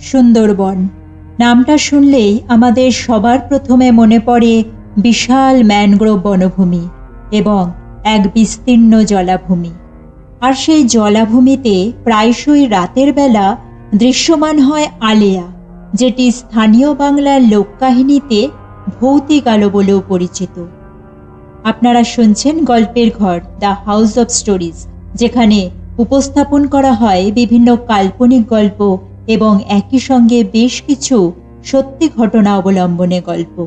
সুন্দরবন। নামটা শুনলেই আমাদের সবার প্রথমে মনে পড়ে বিশাল ম্যানগ্রোভ বনভূমি এবং এক বিস্তীর্ণ জলাভূমি। আর সেই জলাভূমিতে প্রায়শই রাতের বেলা দৃশ্যমান হয় আলেয়া, যেটি স্থানীয় বাংলার লোককাহিনীতে ভৌতিক আলো বলেও পরিচিত। আপনারা শুনছেন গল্পের ঘর, দ্য হাউস অফ স্টোরিজ, যেখানে উপস্থাপন করা হয় বিভিন্ন কাল্পনিক গল্প এবং একই সঙ্গে বেশ কিছু সত্যি ঘটনা অবলম্বনে গল্প।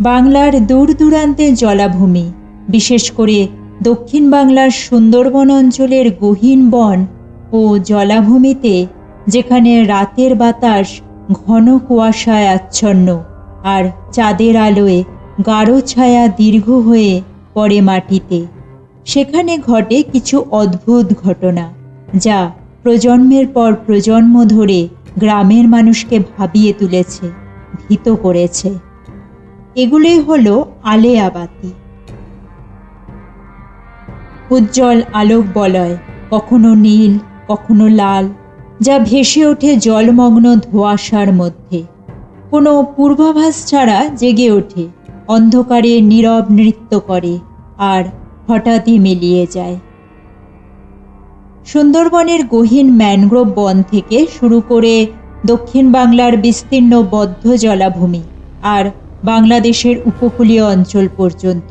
বাংলার দূর দূরান্তে জলাভূমি, বিশেষ করে দক্ষিণ বাংলার সুন্দরবন অঞ্চলের গহীন বন ও জলাভূমিতে, যেখানে রাতের বাতাস ঘন কুয়াশায় আচ্ছন্ন আর চাঁদের আলোয় গাঢ় ছায়া দীর্ঘ হয়ে পড়ে মাটিতে। সেখানে ঘটে কিছু অদ্ভুত ঘটনা, যা প্রজন্মের পর প্রজন্ম ধরে গ্রামের মানুষকে ভাবিয়ে তুলেছে, ভীত করেছে। এগুলোই হলো আলেয়াবাতি। উজ্জ্বল আলোক বলয়, কখনো নীল, কখনো লাল, যা ভেসে ওঠে জলমগ্ন ধোঁয়াশার মধ্যে। কোনো পূর্বাভাস ছাড়া জেগে ওঠে, অন্ধকারে নীরব নৃত্য করে, আর হঠাৎই মিলিয়ে যায়। সুন্দরবনের গহীন ম্যানগ্রোভ বন থেকে শুরু করে দক্ষিণ বাংলার বিস্তীর্ণ বদ্ধ জলাভূমি আর বাংলাদেশের উপকূলীয় অঞ্চল পর্যন্ত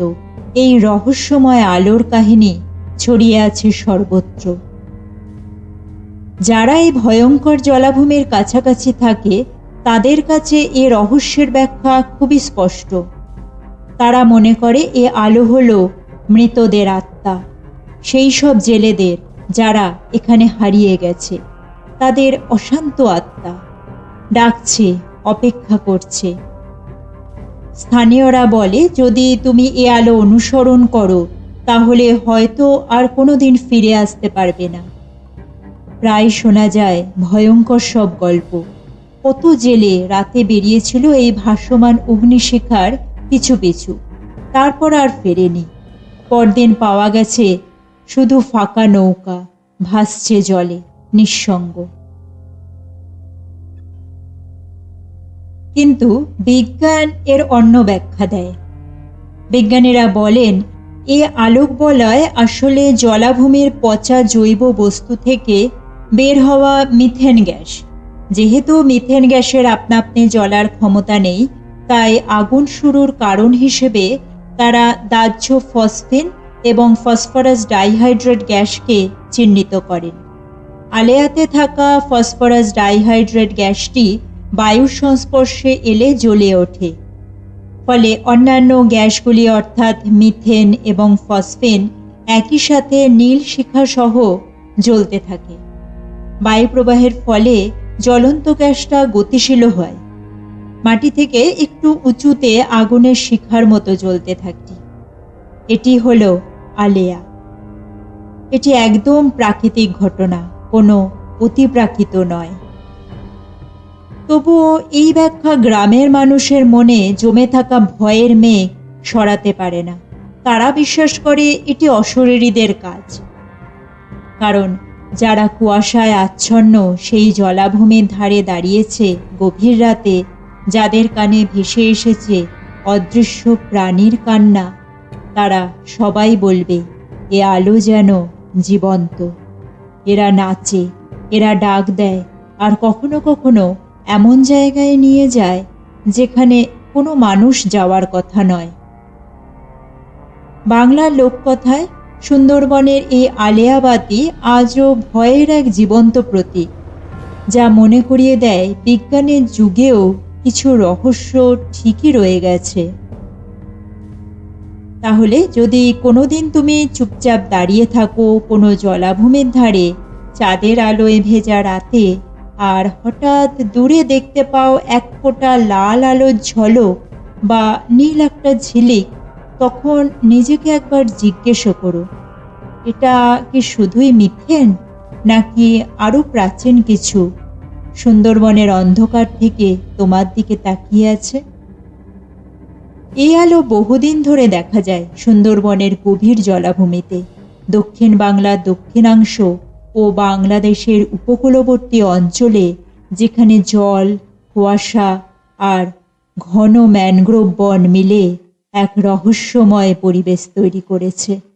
এই রহস্যময় আলোর কাহিনী ছড়িয়ে আছে সর্বত্র। যারা এই ভয়ঙ্কর জলাভূমির কাছাকাছি থাকে, তাদের কাছে এ রহস্যের ব্যাখ্যা খুবই স্পষ্ট। তারা মনে করে এ আলো হলো মৃতদের আত্মা, সেই সব জেলেদের যারা এখানে হারিয়ে গেছে, তাদের অশান্ত আত্মা ডাকছে, অপেক্ষা করছে। স্থানীয়রা বলে, যদি তুমি এ আলো অনুসরণ করো, তাহলে হয়তো আর কোনোদিন ফিরে আসতে পারবে না। প্রায় শোনা যায় ভয়ঙ্কর সব গল্প। কত জেলে রাতে বেরিয়েছিল এই ভাসমান অগ্নিশিখার পিছু পিছু, তারপর আর ফেরেনি। পরদিন পাওয়া গেছে শুধু ফাঁকা নৌকা, ভাসছে জলে, নিঃসঙ্গ। কিন্তু বিজ্ঞান এর অন্য ব্যাখ্যা দেয়। বিজ্ঞানীরা বলেন, এ আলোক বলয় আসলে জলাভূমির পচা জৈব বস্তু থেকে বের হওয়া মিথেন গ্যাস। যেহেতু মিথেন গ্যাসের আপনা আপনি জ্বলার ক্ষমতা নেই, তাই আগুন শুরুর কারণ হিসেবে তারা দাহ্য ফসফিন এবং ফসফরাস ডাইহাইড্রেট গ্যাসকে চিহ্নিত করেন। আলেয়াতে থাকা ফসফরাস ডাইহাইড্রেট গ্যাসটি বায়ুর সংস্পর্শে এলে জ্বলে ওঠে। ফলে অন্যান্য গ্যাসগুলি অর্থাৎ মিথেন এবং ফসফেন একই সাথে নীল শিখাসহ জ্বলতে থাকে। বায়ুপ্রবাহের ফলে জ্বলন্ত গ্যাসটা গতিশীল হয়। মাটি থেকে একটু উঁচুতে আগুনের শিখার মতো জ্বলতে থাকে এটি হল আলেয়া। এটি একদম প্রাকৃতিক ঘটনা, কোনো অতিপ্রাকৃত নয়। তবুও এই ব্যাখ্যা গ্রামের মানুষের মনে জমে থাকা ভয়ের মেঘ সরাতে পারে না। তারা বিশ্বাস করে এটি অশরীরীদের কাজ। কারণ যারা কুয়াশায় আচ্ছন্ন সেই জলাভূমির ধারে দাঁড়িয়েছে গভীর রাতে যাদের কানে ভেসে এসেছে অদৃশ্য প্রাণীর কান্না, তারা সবাই বলবে, এ আলো যেন জীবন্ত। এরা নাচে, এরা ডাক দেয়, আর কখনো কখনো এমন জায়গায় নিয়ে যায় যেখানে কোনো মানুষ যাওয়ার কথা নয়। বাংলার লোককথায় সুন্দরবনের এই আলেয়াবাতি আজও ভয়ের এক জীবন্ত প্রতীক, যা মনে করিয়ে দেয় বিজ্ঞানের যুগেও কিছু রহস্য ঠিকই রয়ে গেছে। তাহলে যদি কোনোদিন তুমি চুপচাপ দাঁড়িয়ে থাকো কোনো জলাভূমির ধারে, চাঁদের আলোয় ভেজা রাতে, আর হঠাৎ দূরে দেখতে পাও এক ফোঁটা লাল আলোর ঝলক বা নীল একটা ঝিলিক, তখন নিজেকে একবার জিজ্ঞেস করো। এটা কি শুধুই মিথেন নাকি আরও প্রাচীন কিছু? সুন্দরবনের অন্ধকার থেকে তোমার দিকে তাকিয়ে আছে? এই আলো বহুদিন ধরে দেখা যায় সুন্দরবনের গভীর জলাভূমিতে। দক্ষিণ বাংলার দক্ষিণাংশ ও বাংলাদেশের উপকূলবর্তী অঞ্চলে যেখানে জল, কুয়াশা আর ঘন ম্যানগ্রোভ বন মিলে এক রহস্যময় পরিবেশ তৈরি করেছে।